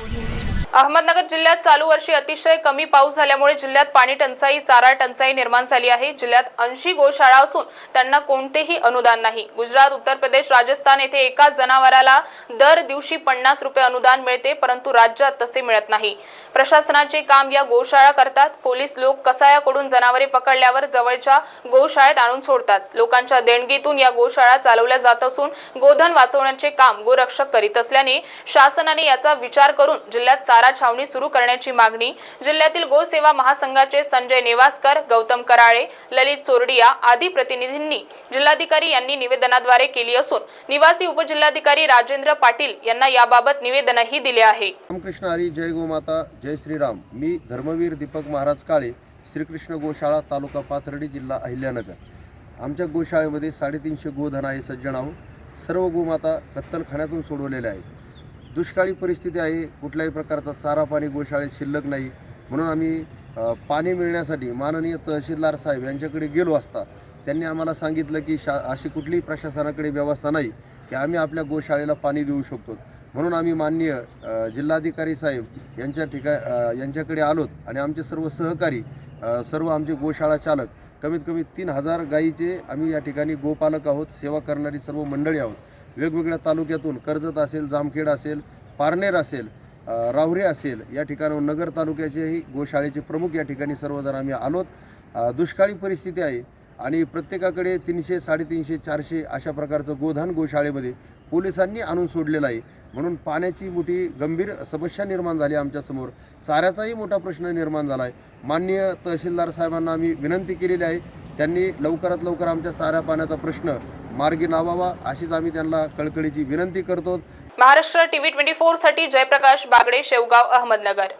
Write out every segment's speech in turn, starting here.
Audio Ahmednagar जिल्ह्यात चालू वर्षी अतिशय कमी पाऊस झाल्यामुळे जिल्ह्यात पाणी टंचाई चारा टंचाई निर्माण झाली आहे. जिल्ह्यात ऐंशी गोशाळा असून त्यांना कोणतेही अनुदान नाही. गुजरात उत्तर प्रदेश राजस्थान येथे एका जनावराला दर दिवशी पन्नास रुपये अनुदान मिळते परंतु राज्यात तसे मिळत नाही. प्रशासनाचे काम या गोशाळा करतात. पोलीस लोक कसायाकडून जनावरे पकडल्यावर जवळच्या गोशाळेत आणून सोडतात. लोकांच्या देणगीतून या गोशाळा चालवल्या जात असून गोधन वाचवण्याचे काम गोरक्षक करीत असल्याने शासनाने याचा विचार करून जिल्ह्यात चारा छावणी सुरू करण्याची मागणी जिल्ह्यातील गोसेवा महासंघाचे संजय नेवासकर गौतम कराळे ललित चोरडिया आदी प्रतिनिधींनी जिल्हाधिकारी यांनी निवेदनाद्वारे केली असून निवासी उपजिल्हाधिकारी राजेंद्र पाटील यांना याबाबत निवेदनही दिले आहे. रामकृष्ण हरी जय गोमाता जय श्रीराम. मी धर्मवीर दीपक महाराज काळे श्रीकृष्ण गोशाळा तालुका पाथर्डी जिल्हा अहिल्यानगर. आमच्या गोशाळेमध्ये साडेतीनशे गोधन आहे सज्जन आहोत. सर्व गोमाता कत्तलखान्यातून सोडवलेल्या आहेत. दुष्काळी परिस्थिती आहे कुठल्याही प्रकारचा चारा पाणी गोशाळेत शिल्लक नाही. म्हणून आम्ही पाणी मिळण्यासाठी माननीय तहसीलदार साहेब यांच्याकडे गेलो असता त्यांनी आम्हाला सांगितलं की शा अशी कुठलीही प्रशासनाकडे व्यवस्था नाही की आम्ही आपल्या गोशाळेला पाणी देऊ शकतो. म्हणून आम्ही माननीय जिल्हाधिकारी साहेब यांच्या ठिका यांच्याकडे आलोत आणि आमचे सर्व सहकारी सर्व आमचे गोशाळा चालक कमीत कमी तीन हजार गायीचे आम्ही या ठिकाणी गोपालक आहोत सेवा करणारी सर्व मंडळी आहोत. वेगवेगळ्या तालुक्यातून कर्जत असेल जामखेड असेल पारनेर असेल राहुरी असेल या ठिकाणाहून नगर तालुक्याचेही गोशाळेचे प्रमुख या ठिकाणी सर्वजण आम्ही आलोत. दुष्काळी परिस्थिती आहे आणि प्रत्येकाकडे तीनशे साडेतीनशे चारशे अशा प्रकारचं गोधान गोशाळेमध्ये पोलिसांनी आणून सोडलेलं आहे. म्हणून पाण्याची मोठी गंभीर समस्या निर्माण झाली आमच्यासमोर चाऱ्याचाही मोठा प्रश्न निर्माण झाला आहे. माननीय तहसीलदार साहेबांना आम्ही विनंती केलेली आहे त्यांनी लवकरात लवकर आमच्या चाऱ्या पाण्याचा प्रश्न मार्गी लावावा अशीच आम्ही त्यांना कळकळीची विनंती करतो. Maharashtra TV twenty फोरसाठी Jayprakash Bagade Shevgaon Ahmednagar.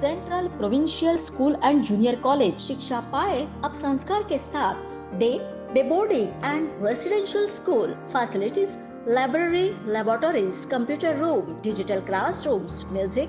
Central provincial school and junior college शिक्षा पाए अब संस्कार के साथ day day boarding and residential school facilities library laboratories computer room digital classrooms music